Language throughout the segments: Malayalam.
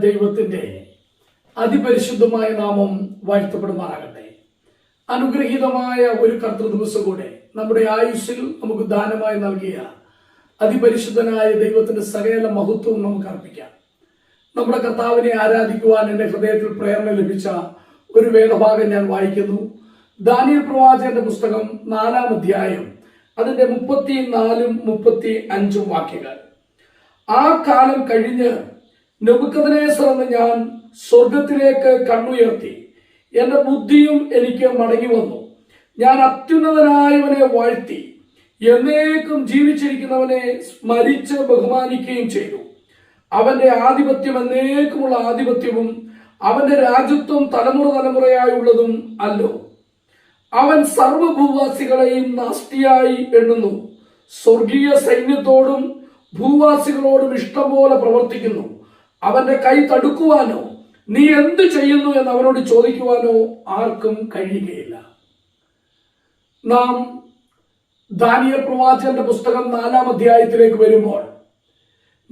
ദൈവത്തിന്റെ അതിപരിശുദ്ധമായ നാമം വാഴ്ത്തപ്പെടുമാറാകട്ടെ. അനുഗ്രഹീതമായ ഒരു കർത്തൃ ദിവസം കൂടെ നമ്മുടെ ആയുസ്സിൽ നമുക്ക് ദാനമായി നൽകിയ അതിപരിശുദ്ധനായ ദൈവത്തിന്റെ സകല മഹത്വവും നമുക്ക് അർപ്പിക്കാം. നമ്മുടെ കർത്താവിനെ ആരാധിക്കുവാൻ എന്റെ ഹൃദയത്തിൽ പ്രേരണ ലഭിച്ച ഒരു വേദഭാഗം ഞാൻ വായിക്കുന്നു. ദാനിയൽ പ്രവാചകന്റെ പുസ്തകം നാലാം അധ്യായം അതിന്റെ മുപ്പത്തി നാലും മുപ്പത്തി അഞ്ചും വാക്യങ്ങൾ. ആ കാലം കഴിഞ്ഞ് നെബുക്കദനേസർ എന്ന ഞാൻ സ്വർഗത്തിലേക്ക് കണ്ണുയർത്തി. എന്റെ ബുദ്ധിയും എനിക്ക് മടങ്ങി വന്നു. ഞാൻ അത്യുന്നതനായവനെ വാഴ്ത്തി. എന്നേക്കും ജീവിച്ചിരിക്കുന്നവനെ സ്മരിച്ച് ബഹുമാനിക്കുകയും ചെയ്തു. അവന്റെ ആധിപത്യം എന്നേക്കുമുള്ള ആധിപത്യവും അവന്റെ രാജ്യത്വം തലമുറ തലമുറയായുള്ളതും അല്ലോ. അവൻ സർവഭൂവാസികളെയും നാസ്തിയായി എണ്ണുന്നു. സ്വർഗീയ സൈന്യത്തോടും ഭൂവാസികളോടും ഇഷ്ടം പോലെ പ്രവർത്തിക്കുന്നു. അവന്റെ കൈ തടുക്കുവാനോ നീ എന്ത് ചെയ്യുന്നു എന്ന് അവനോട് ചോദിക്കുവാനോ ആർക്കും കഴിയുകയില്ല. നാം ദാനിയ പ്രവാചകന്റെ പുസ്തകം നാലാം അധ്യായത്തിലേക്ക് വരുമ്പോൾ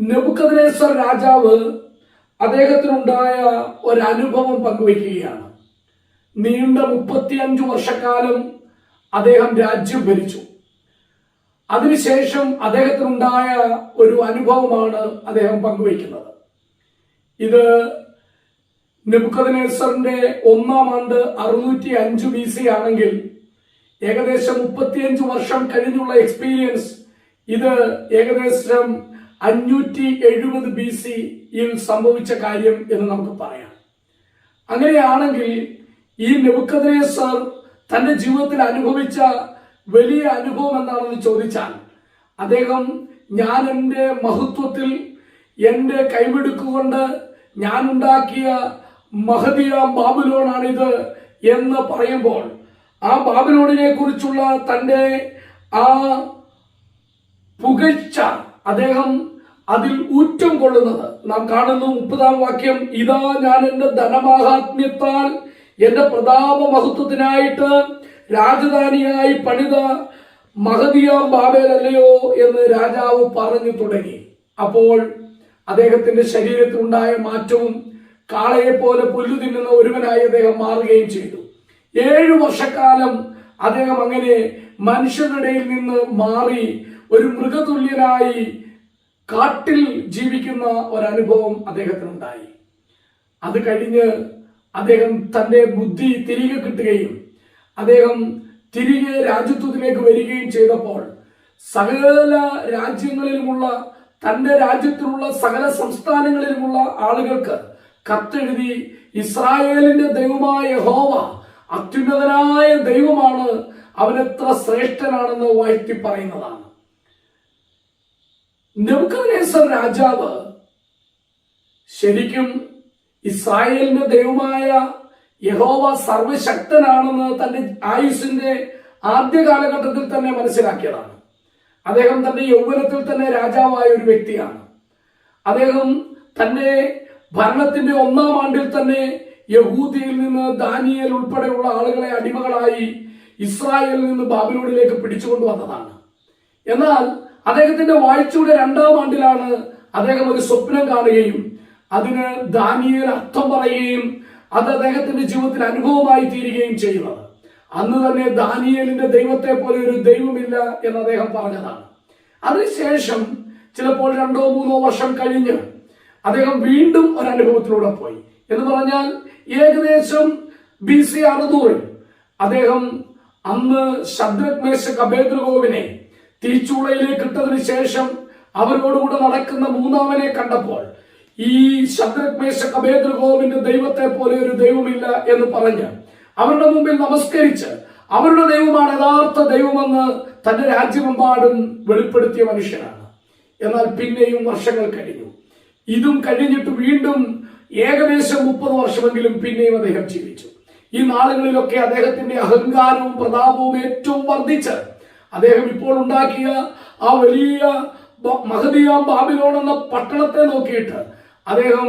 നെബുക്കദ്നേസർ രാജാവ് അദ്ദേഹത്തിനുണ്ടായ ഒരനുഭവം പങ്കുവയ്ക്കുകയാണ്. നീണ്ട മുപ്പത്തിയഞ്ചു വർഷക്കാലം അദ്ദേഹം രാജ്യം ഭരിച്ചു. അതിനുശേഷം അദ്ദേഹത്തിനുണ്ടായ ഒരു അനുഭവമാണ് അദ്ദേഹം പങ്കുവയ്ക്കുന്നത്. ഇത് നെബുക്കദ്നേസറിന്റെ ഒന്നാം ആണ്ട് അറുന്നൂറ്റി അഞ്ച് ബി സി ആണെങ്കിൽ ഏകദേശം മുപ്പത്തിയഞ്ച് വർഷം കഴിഞ്ഞുള്ള എക്സ്പീരിയൻസ് ഇത് ഏകദേശം അഞ്ഞൂറ്റി എഴുപത് ബി സിയിൽ സംഭവിച്ച കാര്യം എന്ന് നമുക്ക് പറയാം. അങ്ങനെയാണെങ്കിൽ ഈ നെബുക്കദ്നേസർ തന്റെ ജീവിതത്തിൽ അനുഭവിച്ച വലിയ അനുഭവം എന്താണെന്ന് ചോദിച്ചാൽ അദ്ദേഹം ഞാൻ എന്റെ മഹത്വത്തിൽ എന്റെ കൈമെടുക്കുകൊണ്ട് ഞാൻ ഉണ്ടാക്കിയ മഹതിയ ബാബുലോണാണിത് എന്ന് പറയുമ്പോൾ ആ ബാബുലോണിനെ കുറിച്ചുള്ള തന്റെ ആ പുകഴ്ച അദ്ദേഹം അതിൽ ഊറ്റം കൊള്ളുന്നത്. നാം കാണുന്ന മുപ്പതാം വാക്യം ഇതാ ഞാൻ എന്റെ ധനമാഹാത്മ്യത്താൽ എന്റെ പ്രതാപ മഹത്വത്തിനായിട്ട് രാജധാനിയായി പണിത മഹദിയാം ബാബേലല്ലയോ? എന്ന് രാജാവ് പറഞ്ഞു തുടങ്ങി. അപ്പോൾ അദ്ദേഹത്തിന്റെ ശരീരത്തിനുണ്ടായ മാറ്റവും കാളയെ പോലെ പുല്ലു തിന്നുന്ന ഒരുവനായി അദ്ദേഹം മാറുകയും ചെയ്തു. ഏഴു വർഷക്കാലം അദ്ദേഹം അങ്ങനെ മനുഷ്യരുടെ നിന്ന് മാറി ഒരു മൃഗതുല്യനായി കാട്ടിൽ ജീവിക്കുന്ന ഒരനുഭവം അദ്ദേഹത്തിനുണ്ടായി. അത് കഴിഞ്ഞ് അദ്ദേഹം തന്റെ ബുദ്ധി തിരികെ കിട്ടുകയും അദ്ദേഹം തിരികെ രാജ്യത്വത്തിലേക്ക് വരികയും ചെയ്തപ്പോൾ സകല രാജ്യങ്ങളിലുമുള്ള തന്റെ രാജ്യത്തിലുള്ള സകല സംസ്ഥാനങ്ങളിലുമുള്ള ആളുകൾക്ക് കത്തെഴുതി ഇസ്രായേലിന്റെ ദൈവമായ ഹോവ അത്യുന്നതനായ ദൈവമാണ് അവനെത്ര ശ്രേഷ്ഠനാണെന്ന് വാഴ്ത്തി പറയുന്നതാണ്. നെബുക്കദ്നേസർ രാജാവ് ശരിക്കും ഇസ്രായേലിന്റെ ദൈവമായ യഹോവ സർവശക്തനാണെന്ന് തന്റെ ആയുസിന്റെ ആദ്യ കാലഘട്ടത്തിൽ തന്നെ മനസ്സിലാക്കിയതാണ്. അദ്ദേഹം തന്റെ യൗവനത്തിൽ തന്നെ രാജാവായ ഒരു വ്യക്തിയാണ്. അദ്ദേഹം തന്റെ ഭരണത്തിന്റെ ഒന്നാം ആണ്ടിൽ തന്നെ യഹൂദിയിൽ നിന്ന് ദാനിയൽ ഉൾപ്പെടെയുള്ള ആളുകളെ അടിമകളായി ഇസ്രായേലിൽ നിന്ന് ബാബിലോണിലേക്ക് പിടിച്ചുകൊണ്ടുവന്നതാണ് എന്നാൽ അദ്ദേഹത്തിന്റെ വാഴ്ചയുടെ രണ്ടാം ആണ്ടിലാണ് അദ്ദേഹം ഒരു സ്വപ്നം കാണുകയും അതിന് ദാനിയൽ അർത്ഥം പറയുകയും അത് അദ്ദേഹത്തിന്റെ ജീവിതത്തിൽ അനുഭവമായി തീരുകയും ചെയ്യുന്നത്. അന്ന് തന്നെ ദാനിയേലിന്റെ ദൈവത്തെ പോലെ ഒരു ദൈവമില്ല എന്ന് അദ്ദേഹം പറഞ്ഞതാണ്. അതിനുശേഷം ചിലപ്പോൾ രണ്ടോ മൂന്നോ വർഷം കഴിഞ്ഞ് അദ്ദേഹം വീണ്ടും ഒരു അനുഭവത്തിലൂടെ പോയി. എന്ന് പറഞ്ഞാൽ ഏകദേശം ബി സി അറുന്നൂറിൽ അദ്ദേഹം അന്ന് ശദ്രക് മേശക് തിരിച്ചുളയിലേക്ക് തീച്ചൂളയിലേക്ക് ഇട്ടതിന് ശേഷം അവരോടുകൂടെ നടക്കുന്ന മൂന്നാമനെ കണ്ടപ്പോൾ ഈ ശദ്രക് മേശക് ദൈവത്തെ പോലെ ഒരു ദൈവമില്ല എന്ന് പറഞ്ഞ് അവരുടെ മുമ്പിൽ നമസ്കരിച്ച് അവരുടെ ദൈവമാണ് യഥാർത്ഥ ദൈവമെന്ന് തന്റെ രാജ്യമെമ്പാടും വെളിപ്പെടുത്തിയ മനുഷ്യനാണ്. എന്നാൽ പിന്നെയും വർഷങ്ങൾ കഴിഞ്ഞു. ഇതും കഴിഞ്ഞിട്ട് വീണ്ടും ഏകദേശം മുപ്പത് വർഷമെങ്കിലും പിന്നെയും അദ്ദേഹം ജീവിച്ചു. ഈ നാളുകളിലൊക്കെ അദ്ദേഹത്തിന്റെ അഹങ്കാരവും പ്രതാപവും ഏറ്റവും വർദ്ധിച്ച് അദ്ദേഹം ഇപ്പോൾ ഉണ്ടാക്കിയ ആ വലിയ മഹദിയാം ബാബിലോൺ എന്ന പട്ടണത്തെ നോക്കിയിട്ട് അദ്ദേഹം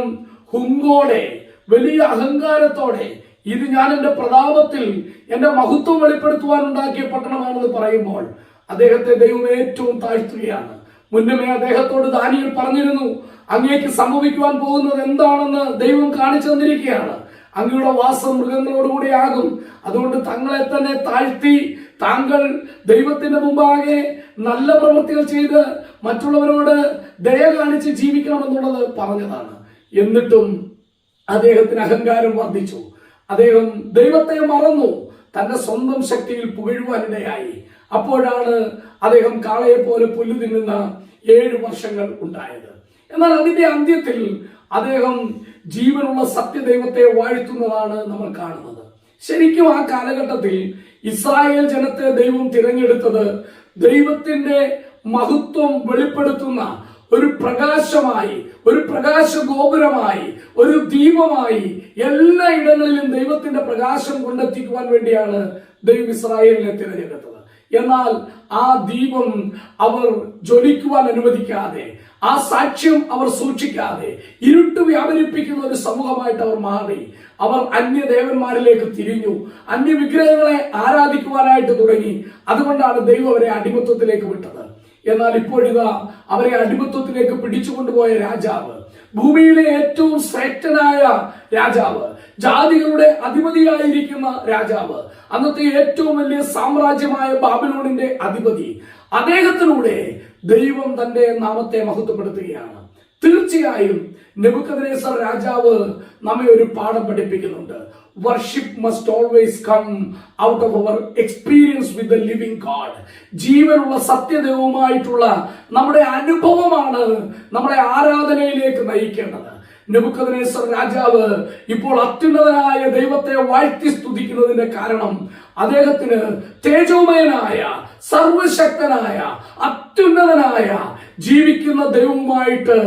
ഹുങ്കോടെ വലിയ അഹങ്കാരത്തോടെ ഇത് ഞാൻ എന്റെ പ്രതാപത്തിൽ എന്റെ മഹത്വം വെളിപ്പെടുത്തുവാൻ ഉണ്ടാക്കിയ പട്ടണമാണെന്ന് പറയുമ്പോൾ അദ്ദേഹത്തെ ദൈവം ഏറ്റവും താഴ്ത്തുകയാണ്. മുന്നമേ അദ്ദേഹത്തോട് ദാനിയിൽ പറഞ്ഞിരുന്നു അങ്ങേക്ക് സംഭവിക്കുവാൻ പോകുന്നത് എന്താണെന്ന് ദൈവം കാണിച്ചു തന്നിരിക്കുകയാണ്. അങ്ങയുടെ വാസം മൃഗങ്ങളോടുകൂടി ആകും. അതുകൊണ്ട് തങ്ങളെ തന്നെ താഴ്ത്തി താങ്കൾ ദൈവത്തിന്റെ മുമ്പാകെ നല്ല പ്രവൃത്തികൾ ചെയ്ത് മറ്റുള്ളവരോട് ദയ കാണിച്ച് ജീവിക്കണമെന്നുള്ളത് പറഞ്ഞതാണ്. എന്നിട്ടും അദ്ദേഹത്തിന് അഹങ്കാരം വർദ്ധിച്ചു. അദ്ദേഹം ദൈവത്തെ മറന്നു. തന്റെ സ്വന്തം ശക്തിയിൽ പുകഴുവാനിടയായി അപ്പോഴാണ് അദ്ദേഹം കാളയെ പോലെ പുല്ലു തിന്നുന്ന ഏഴ് വർഷങ്ങൾ ഉണ്ടായത്. എന്നാൽ അതിന്റെ അന്ത്യത്തിൽ അദ്ദേഹം ജീവനുള്ള സത്യദൈവത്തെ വാഴ്ത്തുന്നതാണ് നമ്മൾ കാണുന്നത്. ശരിക്കും ആ കാലഘട്ടത്തിൽ ഇസ്രായേൽ ജനത്തെ ദൈവം തിരഞ്ഞെടുത്തത് ദൈവത്തിന്റെ മഹത്വം വെളിപ്പെടുത്തുന്ന ഒരു പ്രകാശമായി ഒരു പ്രകാശ ഗോപുരമായി ഒരു ദീപമായി എല്ലാ ഇടങ്ങളിലും ദൈവത്തിന്റെ പ്രകാശം കൊണ്ടെത്തിക്കുവാൻ വേണ്ടിയാണ് ദൈവം ഇസ്രായേലിനെ തിരഞ്ഞെടുത്തത്. എന്നാൽ ആ ദീപം അവർ ജ്വലിക്കുവാൻ അനുവദിക്കാതെ ആ സാക്ഷ്യം അവർ സൂക്ഷിക്കാതെ ഇരുട്ട് വ്യാപരിപ്പിക്കുന്ന ഒരു സമൂഹമായിട്ട് അവർ മാറി. അവർ അന്യദേവന്മാരിലേക്ക് തിരിഞ്ഞു. അന്യ വിഗ്രഹങ്ങളെ ആരാധിക്കുവാനായിട്ട് തുടങ്ങി. അതുകൊണ്ടാണ് ദൈവം അവരെ അടിമത്വത്തിലേക്ക് വിട്ടത്. എന്നാൽ ഇപ്പോഴിതാ അവരെ അടിമത്വത്തിലേക്ക് പിടിച്ചുകൊണ്ടുപോയ രാജാവ് ഭൂമിയിലെ ഏറ്റവും ശ്രേഷ്ഠനായ രാജാവ് ജാതികളുടെ അധിപതിയായിരിക്കുന്ന രാജാവ് അന്നത്തെ ഏറ്റവും വലിയ സാമ്രാജ്യമായ ബാബിലോണിന്റെ അധിപതി. അദ്ദേഹത്തിലൂടെ ദൈവം തന്റെ നാമത്തെ മഹത്വപ്പെടുത്തുകയാണ്. തീർച്ചയായും നെബുക്കദ്നേസർ രാജാവ് നമ്മെ ഒരു പാഠം പഠിപ്പിക്കുന്നുണ്ട്. Worship must always come out of our experience with the living God ജീവനുള്ള സത്യദൈവവുമായിട്ടുള്ള നമ്മുടെ അനുഭവമാണ് നമ്മളെ ആരാധനയിലേക്ക് നയിക്കേണ്ടത്. നെബുക്കദനേശ്വർ രാജാവ് ഇപ്പോൾ അത്യുന്നതനായ ദൈവത്തെ വാഴ്ത്തി സ്തുതിക്കുന്നതിന്റെ കാരണം അദ്ദേഹത്തിന് തേജോമയനായ സർവശക്തനായ അത്യുന്നതനായ ജീവിക്കുന്ന ദൈവവുമായിട്ട്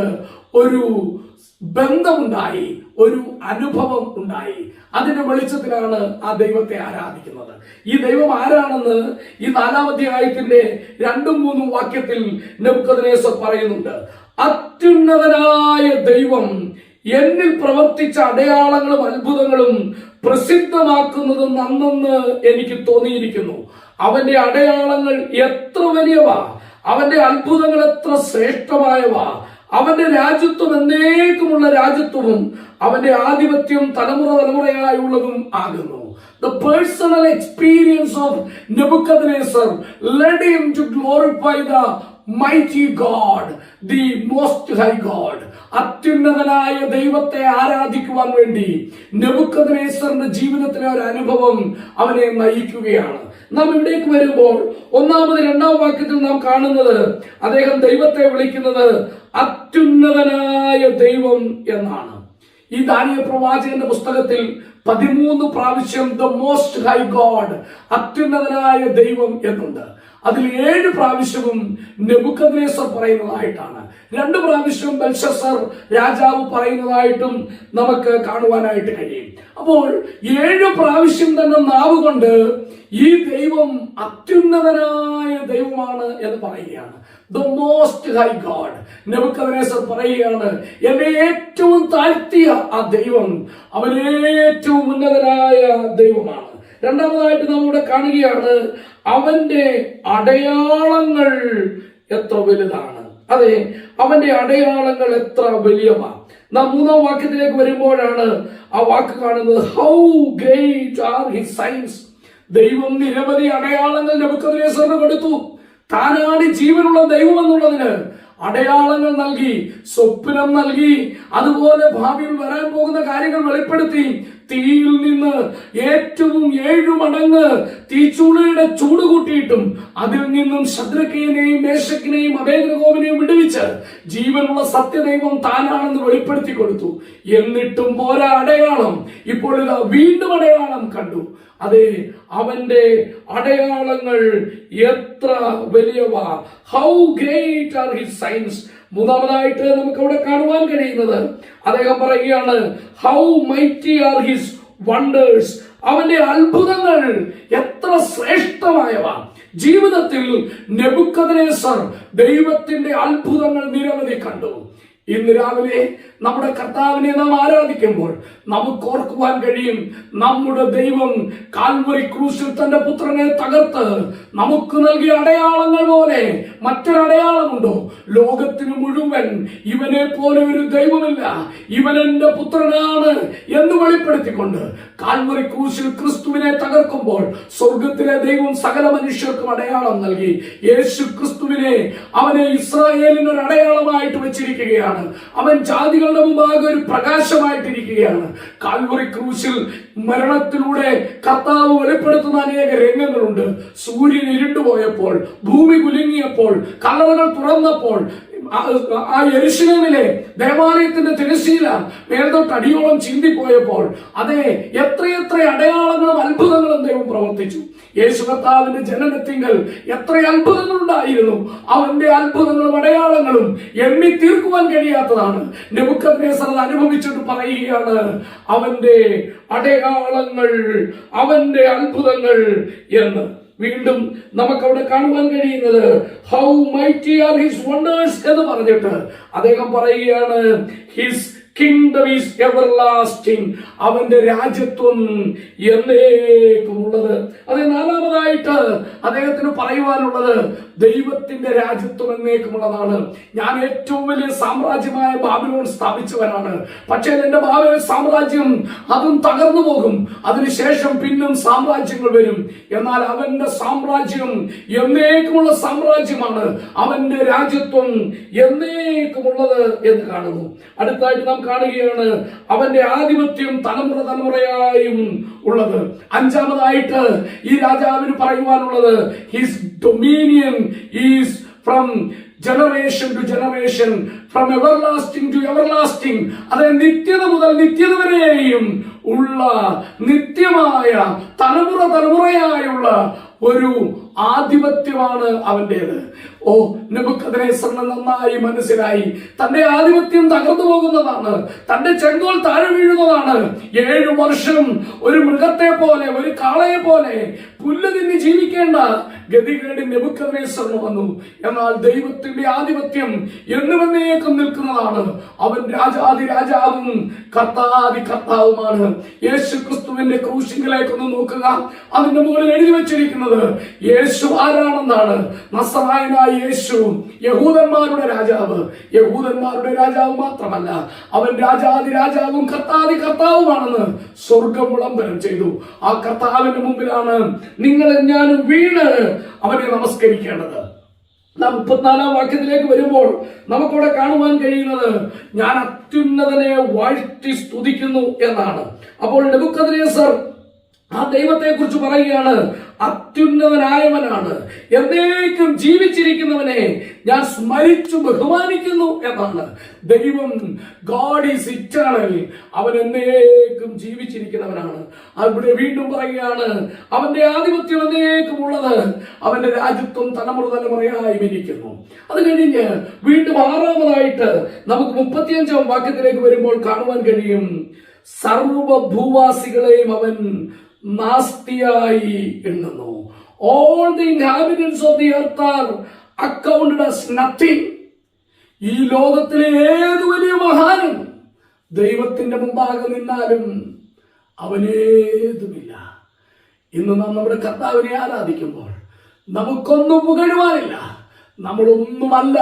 ഒരു ബന്ധമുണ്ടായി ഒരു അനുഭവം ഉണ്ടായി. അതിന്റെ വെളിച്ചത്തിലാണ് ആ ദൈവത്തെ ആരാധിക്കുന്നത്. ഈ ദൈവം ആരാണെന്ന് ഈ നാലാമധ്യായത്തിന്റെ രണ്ടും മൂന്നും വാക്യത്തിൽ നെബുക്കദ്നേസർ പറയുന്നുണ്ട്. അത്യുന്നതനായ ദൈവം എന്നിൽ പ്രവർത്തിച്ച അടയാളങ്ങളും അത്ഭുതങ്ങളും പ്രസിദ്ധമാക്കുന്നത് നന്നെന്ന് എനിക്ക് തോന്നിയിരിക്കുന്നു. അവന്റെ അടയാളങ്ങൾ എത്ര വലിയവ? അവന്റെ അത്ഭുതങ്ങൾ എത്ര ശ്രേഷ്ഠമായവ? അവന്റെ രാജ്യത്വം എന്നേക്കുമുള്ള രാജ്യത്വവും അവന്റെ ആധിപത്യം തലമുറ തലമുറയായുള്ളതും ആകുന്നു The personal experience of Nebuchadnezzar led him to glorify the mighty God, the most high God. അത്യുന്നതനായ ദൈവത്തെ ആരാധിക്കുവാൻ വേണ്ടി നെബുക്കദ്നേസറിന്റെ ജീവിതത്തിലെ ഒരു അനുഭവം അവനെ നയിക്കുകയാണ് നാം ഇവിടേക്ക് വരുമ്പോൾ ഒന്നാമത് രണ്ടാം വാക്യത്തിൽ നാം കാണുന്നത് അദ്ദേഹം ദൈവത്തെ വിളിക്കുന്നത് അത്യുന്നതനായ ദൈവം എന്നാണ്. ഈ ദാനിയ പ്രവാചകന്റെ പുസ്തകത്തിൽ പതിമൂന്ന് പ്രാവശ്യം ദ മോസ്റ്റ് ഹൈ ഗോഡ് അത്യുന്നതനായ ദൈവം എന്നുണ്ട്. അതിൽ ഏഴ് പ്രാവശ്യവും നെബുക്കദ്നേസർ പറയുന്നതായിട്ടാണ്. രണ്ട് പ്രാവശ്യം ബൽഷസർ രാജാവ് പറയുന്നതായിട്ടും നമുക്ക് കാണുവാനായിട്ട് കഴിയും. അപ്പോൾ ഏഴ് പ്രാവശ്യം തന്നെ നാവ് കൊണ്ട് ഈ ദൈവം അത്യുന്നതനായ ദൈവമാണ് എന്ന് പറയുകയാണ്. The most high God Nebuchadnezzar പറയുകയാണ് എന്നെ ഏറ്റവും താഴ്ത്തിയ ആ ദൈവം അവൻ ഏറ്റവും ഉന്നതനായ ദൈവമാണ്. രണ്ടാമതായിട്ട് നാം ഇവിടെ കാണുകയാണ് അവന്റെ അടയാളങ്ങൾ എത്ര വലുതാണ്. അതെ അവന്റെ അടയാളങ്ങൾ എത്ര വലിയമാണ് നാം മൂന്നാം വാക്യത്തിലേക്ക് വരുമ്പോഴാണ് ആ വാക്ക് കാണുന്നത് how great are his signs ദൈവം നിരവധി അടയാളങ്ങൾ നെബുക്കദ്നേസറിന് കൊടുത്തു. താനാണ് ജീവനുള്ള ദൈവം എന്നുള്ളതിന് അടയാളങ്ങൾ നൽകി സ്വപ്നം നൽകി അതുപോലെ ഭാവിയിൽ വരാൻ പോകുന്ന കാര്യങ്ങൾ വെളിപ്പെടുത്തി തീയിൽ നിന്ന് ഏറ്റവും ഏഴു മടങ്ങ് തീച്ചൂളയുടെ ചൂട് കൂട്ടിയിട്ടും അതിൽ നിന്നും ശത്രുക്കിനെയും മേശക്കിനെയും അഭേദ്രകോവിനെയും വിടുവിച്ച് ജീവനുള്ള സത്യദൈവം താനാണെന്ന് വെളിപ്പെടുത്തി കൊടുത്തു. എന്നിട്ടും പോരാ അടയാളം. ഇപ്പോൾ വീണ്ടും അടയാളം കണ്ടു. അതെ അവന്റെ അടയാളങ്ങൾ എത്ര വലിയവ. How great are his signs മൂന്നാമതായിട്ട് നമുക്ക് അവിടെ കാണുവാൻ കഴിയുന്നത് അദ്ദേഹം പറയുകയാണ് how mighty are his wonders അവന്റെ അത്ഭുതങ്ങൾ എത്ര ശ്രേഷ്ഠമായവ. ജീവിതത്തിൽ നെബുക്കദ്നേസർ ദൈവത്തിന്റെ അത്ഭുതങ്ങൾ നിരവധി കണ്ടു. ഇന്ന് രാവിലെ നമ്മുടെ കർത്താവിനെ നാം ആരാധിക്കുമ്പോൾ നമുക്ക് ഓർക്കുവാൻ കഴിയും നമ്മുടെ ദൈവം കാൽവറി ക്രൂശിൽ തന്റെ പുത്രനെ തകർത്ത് നമുക്ക് നൽകിയ അടയാളങ്ങൾ പോലെ മറ്റൊരടയാളമുണ്ടോ? ലോകത്തിന് മുഴുവൻ ഇവനെ പോലെ ഒരു ദൈവമില്ല. ഇവൻ എന്റെ പുത്രനാണ് എന്ന് വെളിപ്പെടുത്തിക്കൊണ്ട് കാൽവറി ക്രൂശിൽ ക്രിസ്തുവിനെ തകർക്കുമ്പോൾ സ്വർഗത്തിലെ ദൈവം സകല മനുഷ്യർക്കും അടയാളം നൽകി യേശു ക്രിസ്തുവിനെ അവനെ ഇസ്രായേലിന് ഒരു അടയാളമായിട്ട് വെച്ചിരിക്കുകയാണ്. അവൻ ജാതികളുടെ മുമ്പാകെ ഒരു പ്രകാശമായിട്ടിരിക്കുകയാണ്. കാൽവറി ക്രൂശിൽ മരണത്തിലൂടെ കർത്താവ് വെളിപ്പെടുത്തുന്ന അനേക രംഗങ്ങളുണ്ട്. സൂര്യൻ ഇരുണ്ടുപോയപ്പോൾ ഭൂമി കുലുങ്ങിയപ്പോൾ കല്ലറകൾ തുറന്നപ്പോൾ ആ- യരുഷലേമിലെ ദേവാലയത്തിന്റെ തിരശീല മേൽതൊട്ട് അടിയോളം ചിന്തിപ്പോയപ്പോൾ അതെ എത്രയെത്ര അടയാളങ്ങളും അത്ഭുതങ്ങളും ദൈവം പ്രവർത്തിച്ചു. യേശു കർത്താവിന്റെ ജനനത്തിങ്കൽ എത്ര അത്ഭുതങ്ങൾ ഉണ്ടായിരുന്നു അവന്റെ അത്ഭുതങ്ങളും അടയാളങ്ങളും എണ്ണി തീർക്കുവാൻ കഴിയാത്തതാണ്. നെബുക്കദ്നേസർ അനുഭവിച്ചിട്ട് പറയുകയാണ് അവന്റെ അടയാളങ്ങൾ അവന്റെ അത്ഭുതങ്ങൾ എന്ന്. വീണ്ടും നമുക്ക് അവിടെ കാണുവാൻ കഴിയുന്നത് how mighty are his wonders എന്ന് പറഞ്ഞിട്ട് അദ്ദേഹം പറയുകയാണ് his kingdom is everlasting അവന്റെ രാജ്യത്വം എന്നേക്കുമുള്ളത്. അത് അദ്ദേഹത്തിന് പറയുവാനുള്ളത് ദൈവത്തിന്റെ രാജ്യത്വം എന്നേക്കുമുള്ളതാണ്. ഞാൻ ഏറ്റവും വലിയ സാമ്രാജ്യമായ ബാബിലോൺ സ്ഥാപിച്ചവനാണ്. പക്ഷേ എന്റെ ബാബിലോൺ സാമ്രാജ്യം അതും തകർന്നു പോകും. അതിനുശേഷം പിന്നും സാമ്രാജ്യങ്ങൾ വരും. എന്നാൽ അവന്റെ സാമ്രാജ്യം എന്നേക്കുമുള്ള സാമ്രാജ്യമാണ്. അവന്റെ രാജ്യത്വം എന്നേക്കുമുള്ളത് എന്ന് കാണുന്നു. അടുത്തായിട്ട് നാം കാണുകയാണ് അവന്റെ ആധിപത്യം തലമുറ തലമുറയായും ഉള്ളത്. അഞ്ചാമതായിട്ട് ഈ രാജാവിന് പറയുവാനുള്ളത് his dominion is from generation to generation from everlasting to everlasting അതായത് നിത്യത മുതൽ നിത്യത വരെയും ഉള്ള നിത്യമായ തലമുറ തലമുറയായുള്ള ഒരു ആധിപത്യമാണ് അവന്റേത്. ഓ നെബുക്കദ്നേസറിന് നന്നായി മനസ്സിലായി. തന്റെ ആധിപത്യം തകർന്നു പോകുന്നതാണ്. തന്റെ ചെങ്കോൽ താഴെ വീഴുന്നതാണ്. ഏഴു വർഷം ഒരു മൃഗത്തെ പോലെ ഒരു കാളയെ പോലെ പുല്ല് തിന്നി ജീവിക്കേണ്ട ഗതികേട് നെബുക്കദ്നേസറിന് വന്നു. എന്നാൽ ദൈവത്തിന്റെ ആധിപത്യം എന്നുവന്നേക്കും നിൽക്കുന്നതാണ്. അവൻ രാജാതി രാജാവും കർത്താതി കർത്താവുമാണ്. യേശു ക്രിസ്തുവിന്റെ ക്രൂശിങ്കിലേക്കൊന്ന് നോക്കുക. അതിന്റെ മുകളിൽ എഴുതി വെച്ചിരിക്കുന്നത് യേശു ആരാണെന്നാണ്? നസറായനായ യേശു യഹൂദന്മാരുടെ രാജാവ്. യഹൂദന്മാരുടെ രാജാവ് മാത്രമല്ല അവൻ രാജാതി രാജാവും കർത്താതി കർത്താവുമാണെന്ന് സ്വർഗം വിളംബരം ചെയ്തു. ആ കർത്താവിന്റെ മുമ്പിലാണ് നിങ്ങൾ ഞാനും വീണ് അവനെ നമസ്കരിക്കേണ്ടത്. നാം മുപ്പത്തിനാലാം വാക്യത്തിലേക്ക് വരുമ്പോൾ നമുക്കവിടെ കാണുവാൻ കഴിയുന്നത് ഞാൻ അത്യുന്നതനെ വാഴ്ത്തി സ്തുതിക്കുന്നു എന്നാണ്. അപ്പോൾ നെബുക്കദ്നേസർ ആ ദൈവത്തെ കുറിച്ച് പറയുകയാണ് അത്യുന്നതനായവനാണ്. എന്നേക്കും ജീവിച്ചിരിക്കുന്നവനെ ഞാൻ സ്മരിച്ചു ബഹുമാനിക്കുന്നു എന്നാണ്. ദൈവം ഗോഡ് ഈസ് ഇറ്റേണൽ അവൻ എന്നേക്കും ജീവിച്ചിരിക്കുന്നവനാണ്. അവിടെ വീണ്ടും പറയുകയാണ് അവന്റെ ആധിപത്യം എന്നേക്കും ഉള്ളത് അവന്റെ രാജ്യത്വം തലമുറ തലമുറയായി വിരിക്കുന്നു അത് കഴിഞ്ഞ് വീണ്ടും ആറാമതായിട്ട് നമുക്ക് മുപ്പത്തിയഞ്ചാം വാക്യത്തിലേക്ക് വരുമ്പോൾ കാണുവാൻ കഴിയും സർവഭൂവാസികളെയും അവൻ നാസ്തിയായി എണ്ണുന്നു. All the inhabitants of the earth are accounted as nothing ഈ ലോകത്തിലെ ഏത് വലിയ മഹാനും ദൈവത്തിന്റെ മുമ്പാകെ നിന്നാലും അവനേതുമില്ല. ഇന്ന് നാം നമ്മുടെ കർത്താവിനെ ആരാധിക്കുമ്പോൾ നമുക്കൊന്നും പുകഴുവാനില്ല. നമ്മളൊന്നുമല്ല.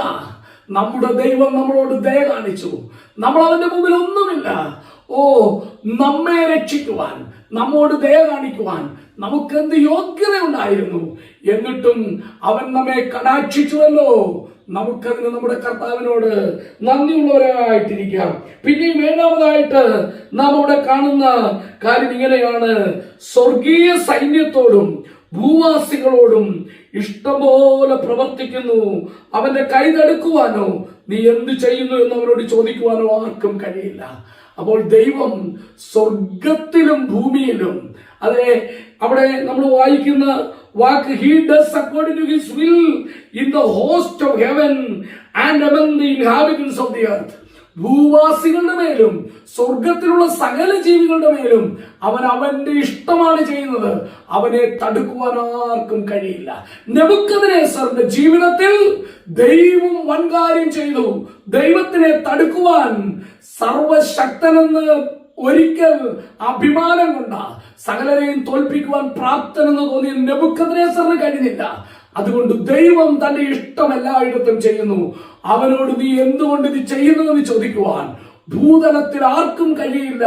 നമ്മുടെ ദൈവം നമ്മളോട് ദയ കാണിച്ചു. നമ്മൾ അവന്റെ മുമ്പിൽ ഒന്നുമില്ല. ഓ നമ്മെ രക്ഷിക്കുവാൻ നമ്മോട് ദയ കാണിക്കുവാൻ നമുക്കെന്ത് യോഗ്യത ഉണ്ടായിരുന്നു എന്നിട്ടും അവൻ നമ്മെ കടാക്ഷിച്ചുവല്ലോ. നമുക്കതിന് നമ്മുടെ കർത്താവിനോട് നന്ദിയുള്ളവരായിട്ടിരിക്കാം. പിന്നെയും ഏഴാമതായിട്ട് നാം അവിടെ കാണുന്ന കാര്യം ഇങ്ങനെയാണ്. സ്വർഗീയ സൈന്യത്തോടും ഭൂവാസികളോടും ഇഷ്ടംപോലെ പ്രവർത്തിക്കുന്നു. അവന്റെ കൈ തടുക്കുവാനോ നീ എന്ത് ചെയ്യുന്നു എന്ന് അവരോട് ചോദിക്കുവാനോ ആർക്കും കഴിയില്ല. അപ്പോൾ ദൈവം സ്വർഗത്തിലും ഭൂമിയിലും അതെ അവിടെ നമ്മൾ വായിക്കുന്ന വാക്ക് he does according to his will in the host of heaven and among the inhabitants of the earth. ഭൂവാസികളുടെ മേലും സ്വർഗത്തിലുള്ള സകല ജീവികളുടെ മേലും അവൻ അവന്റെ ഇഷ്ടമാണ് ചെയ്യുന്നത്. അവനെ തടുക്കുവാൻ ആർക്കും കഴിയില്ല. നെബുക്കദിനേസറിന്റെ ജീവിതത്തിൽ ദൈവം വൻകാര്യം ചെയ്തു. ദൈവത്തിനെ തടുക്കുവാൻ സർവശക്തനെന്ന് ഒരിക്കൽ അഭിമാനം കൊണ്ട സകലരെയും തോൽപ്പിക്കുവാൻ പ്രാപ്തനെന്ന് തോന്നിയ നെബുക്കദ്നേസറിന് കഴിഞ്ഞില്ല. അതുകൊണ്ട് ദൈവം തന്റെ ഇഷ്ടം എല്ലായിടത്തും ചെയ്യുന്നു. അവനോട് നീ എന്തുകൊണ്ട് ഇത് ചെയ്യുന്നു എന്ന് ചോദിക്കുവാൻ ഭൂതലത്തിൽ ആർക്കും കഴിയില്ല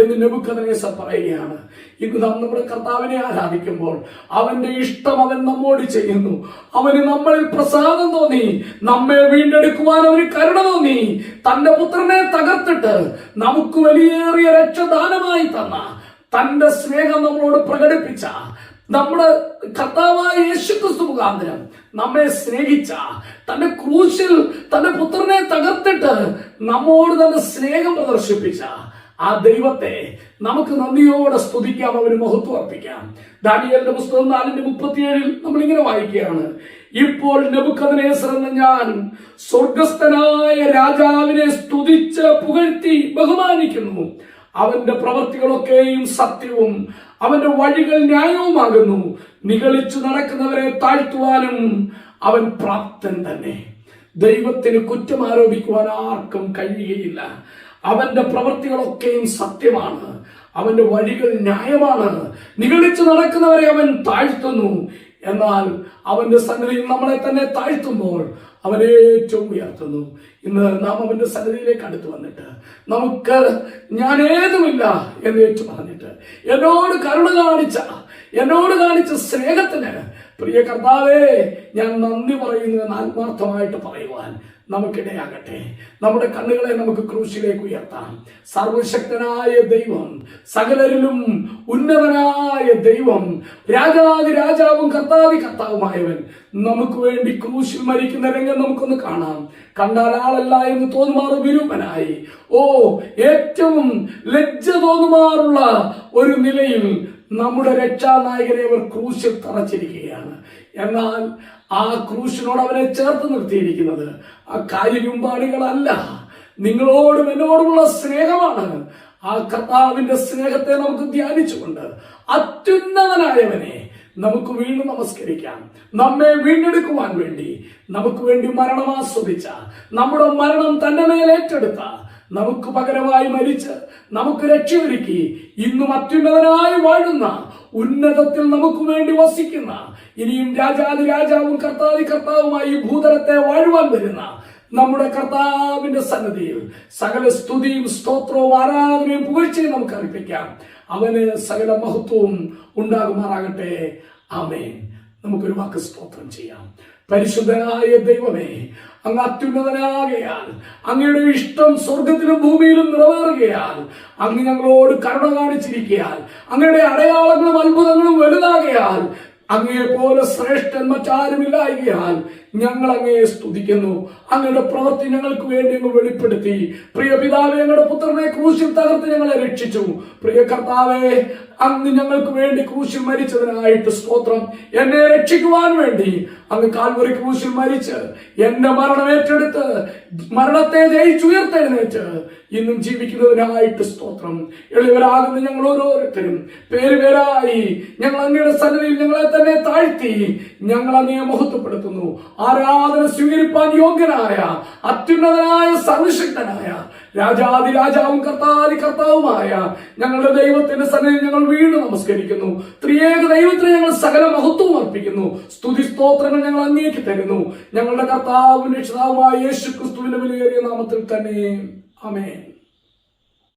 എന്ന് നെബുക്കദ്നേസർ പറയുകയാണ്. ഇന്ന് നാം നമ്മുടെ കർത്താവിനെ ആരാധിക്കുമ്പോൾ അവന്റെ ഇഷ്ടം അവൻ നമ്മോട് ചെയ്യുന്നു. അവന് നമ്മളിൽ പ്രസാദം തോന്നി. നമ്മെ വീണ്ടെടുക്കുവാൻ അവന് കരുണ തോന്നി. തന്റെ പുത്രനെ തകർത്തിട്ട് നമുക്ക് വലിയേറിയ രക്ഷദാനമായി തന്ന തന്റെ സ്നേഹം നമ്മളോട് പ്രകടിപ്പിച്ച നമ്മുടെ കർത്താവായ യേശുക്രിസ്തു മുഖാന്തരം നമ്മെ സ്നേഹിച്ച തന്റെ ക്രൂശിൽ തന്റെ പുത്രനെ തകർത്തിട്ട് നമ്മോട് തന്റെ സ്നേഹം പ്രദർശിപ്പിച്ച ആ ദൈവത്തെ നമുക്ക് നന്ദിയോടെ സ്തുതിക്കാം അവന് മഹത്വം അർപ്പിക്കാം. ദാനിയലിന്റെ പുസ്തകം നാലിന്റെ മുപ്പത്തിയേഴിൽ നമ്മൾ ഇങ്ങനെ വായിക്കുകയാണ്. ഇപ്പോൾ നെബുക്കദനേസർ എന്ന ഞാൻ സ്വർഗസ്ഥനായ രാജാവിനെ സ്തുതിച്ച് പുകഴ്ത്തി ബഹുമാനിക്കുന്നു. അവന്റെ പ്രവൃത്തികളൊക്കെയും സത്യവും അവന്റെ വഴികൾ ന്യായവുമാകുന്നു. നിഗളിച്ചു നടക്കുന്നവരെ താഴ്ത്തുവാനും അവൻ പ്രാപ്തൻ തന്നെ. ദൈവത്തിന് കുറ്റം ആരോപിക്കുവാൻ ആർക്കും കഴിയുകയില്ല. അവന്റെ പ്രവൃത്തികളൊക്കെയും സത്യമാണ്. അവന്റെ വഴികൾ ന്യായമാണ്. നിഗളിച്ചു നടക്കുന്നവരെ അവൻ താഴ്ത്തുന്നു. എന്നാൽ അവന്റെ സന്നിധിയിൽ നമ്മളെ തന്നെ താഴ്ത്തുമ്പോൾ അവൻ ഏറ്റവും ഉയർത്തുന്നു. ഇന്ന് നാം അവന്റെ സന്നിധിയിലേക്ക് അടുത്ത് വന്നിട്ട് നമുക്ക് ഞാൻ ഏതുമില്ല എന്ന് ഏറ്റു പറഞ്ഞിട്ട് എന്നോട് കരുണ കാണിച്ച എന്നോട് കാണിച്ച സ്നേഹത്തിന് പ്രിയ കർത്താവേ ഞാൻ നന്ദി പറയുന്നു എന്ന് ആത്മാർത്ഥമായിട്ട് പറയുവാൻ നമുക്കിടയാകട്ടെ. നമ്മുടെ കണ്ണുകളെ നമുക്ക് ക്രൂശിലേക്ക് ഉയർത്താം. സർവശക്തനായ ദൈവം സകലരിലും ഉന്നതനായ ദൈവം രാജാതി രാജാവും കർത്താതി കർത്താവുമായവൻ. നമുക്ക് വേണ്ടി ക്രൂശിൽ മരിക്കുന്ന രംഗം നമുക്കൊന്ന് കാണാം. കണ്ടാൽ ആളല്ല എന്ന് തോന്നുമാറ് വിരൂപനായി. ഓ ഏറ്റവും ലജ്ജ തോന്നുമാറുള്ള ഒരു നിലയിൽ നമ്മുടെ രക്ഷാനായകനെ അവർ ക്രൂശിൽ തറച്ചിരിക്കുകയാണ്. എന്നാൽ ആ ക്രൂശിനോട് അവനെ ചേർത്ത് നിർത്തിയിരിക്കുന്നത്. ആ കാര്യയുമ്പാടികളല്ല നിങ്ങളോടും എന്നോടുമുള്ള സ്നേഹമാണ്. ആ കർത്താവിന്റെ സ്നേഹത്തെ നമുക്ക് ധ്യാനിച്ചുകൊണ്ട് അത്യുന്നതനായവനെ നമുക്ക് വീണ്ടും നമസ്കരിക്കാം. നമ്മെ വീണ്ടെടുക്കുവാൻ വേണ്ടി നമുക്ക് വേണ്ടി മരണം ആസ്വദിച്ച നമ്മുടെ മരണം തന്റെ മേലേറ്റെടുത്ത നമുക്ക് പകരമായി മരിച്ച് നമുക്ക് രക്ഷയൊരുക്കി ഇന്നും അത്യുന്നതനായി വാഴുന്ന ഉന്നതത്തിൽ നമുക്ക് വേണ്ടി വസിക്കുന്ന ഇനിയും രാജാതി രാജാവും കർത്താതി കർത്താവുമായി ഭൂതലത്തെ വാഴുവാൻ വരുന്ന നമ്മുടെ കർത്താവിന്റെ സന്നദ്ധിയിൽ സകല സ്തുതിയും സ്തോത്രവും ആരാധനയും പുകഴ്ചയും നമുക്ക് അർപ്പിക്കാം. അവന് സകല മഹത്വവും ഉണ്ടാകുമാറാകട്ടെ. ആമേൻ. നമുക്കൊരു വാക്ക് സ്തോത്രം ചെയ്യാം. പരിശുദ്ധനായ ദൈവമേ അങ്ങ് അത്യുന്നതനാകയാൽ അങ്ങയുടെ ഇഷ്ടം സ്വർഗത്തിലും ഭൂമിയിലും നിറവേറുകയാൽ അങ്ങ് ഞങ്ങളോട് കരുണ കാണിച്ചിരിക്കയാൽ അങ്ങയുടെ അടയാളങ്ങളും അത്ഭുതങ്ങളും വലുതാകയാൽ അങ്ങയെ പോലെ ശ്രേഷ്ഠൻ മറ്റാരുമില്ലായകയാൽ ഞങ്ങൾ അങ്ങയെ സ്തുതിക്കുന്നു. അങ്ങയുടെ പ്രവൃത്തി ഞങ്ങൾക്ക് വേണ്ടി അങ്ങ് വെളിപ്പെടുത്തി. പ്രിയ പിതാവെ ഞങ്ങളുടെ പുത്രനെ ക്രൂശിൽ തകർത്ത് ഞങ്ങളെ രക്ഷിച്ചു. പ്രിയ കർത്താവെ അങ്ങ് ഞങ്ങൾക്ക് വേണ്ടി ക്രൂശിൽ മരിച്ചതിനായിട്ട് സ്തോത്രം. എന്നെ രക്ഷിക്കുവാൻ വേണ്ടി അങ്ങ് കാൽവറി ക്രൂശിൽ മരിച്ച് എന്റെ മരണം ഏറ്റെടുത്ത് മരണത്തെ ജയിച്ചുയർത്തെഴുന്നേറ്റ് ഇന്നും ജീവിക്കുന്നതിനായിട്ട് സ്തോത്രം. എളിവരാകുന്ന ഞങ്ങൾ ഓരോരുത്തരും പേരുപേരായി ഞങ്ങൾ അങ്ങയുടെ സന്നിധിയിൽ ഞങ്ങളെ തന്നെ താഴ്ത്തി ഞങ്ങൾ അങ്ങയെ മഹത്വപ്പെടുത്തുന്നു. ആരാധന സ്വീകരിപ്പാൻ യോഗ്യനായ അത്യുന്നതനായ സർവശക്തനായ രാജാതി രാജാവും കർത്താതി കർത്താവുമായ ഞങ്ങളുടെ ദൈവത്തിന്റെ സന്നിധി ഞങ്ങൾ വീണ്ടും നമസ്കരിക്കുന്നു. ത്രിയേക ദൈവത്തിന് ഞങ്ങൾ സകല മഹത്വം അർപ്പിക്കുന്നു. സ്തുതി സ്തോത്രങ്ങൾ ഞങ്ങൾ അങ്ങേക്ക് തരുന്നു. ഞങ്ങളുടെ കർത്താവും രക്ഷിതാവുമായ യേശു ക്രിസ്തുവിന്റെ വിലയേറിയ നാമത്തിൽ തന്നെ. അമേൻ